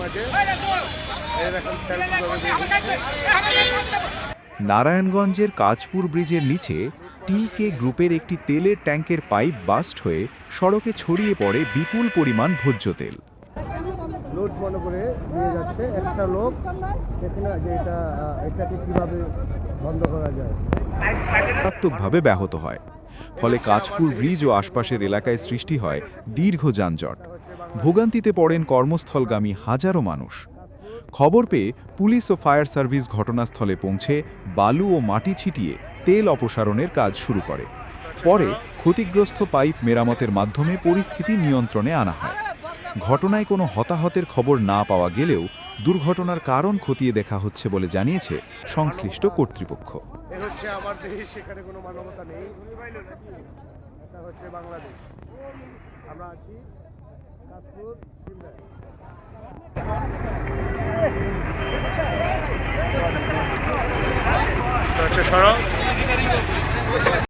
মাঝে। নারায়ণগঞ্জের কাজপুর ব্রিজের নিচে টি কে গ্রুপের একটি তেলের ট্যাঙ্কের পাইপ বাস্ট হয়ে সড়কে ছড়িয়ে পড়ে বিপুল পরিমাণ ভোজ্য তেল। লুট মনে করে নিয়ে যাচ্ছে একটা লোক। দেখে না যে এটা এটাকে কীভাবে বন্ধ করা যায়। মারাত্মকভাবে ব্যাহত হয়। ফলে কাজপুর ব্রিজ ও আশপাশের এলাকায় সৃষ্টি হয় দীর্ঘ যানজট। ভোগান্তিতে পড়েন কর্মস্থলগামী হাজারো মানুষ। খবর পেয়ে পুলিশ ও ফায়ার সার্ভিস ঘটনাস্থলে পৌঁছে বালু ও মাটি ছিটিয়ে তেল অপসারণের কাজ শুরু করে। পরে ক্ষতিগ্রস্ত পাইপ মেরামতের মাধ্যমে পরিস্থিতি নিয়ন্ত্রণে আনা হয়। ঘটনায় কোনো হতাহতের খবর না পাওয়া গেলেও দুর্ঘটনার কারণ খতিয়ে দেখা হচ্ছে বলে জানিয়েছে সংশ্লিষ্ট কর্তৃপক্ষ। আমরা আছি সিমরায় হচ্ছে সড়ক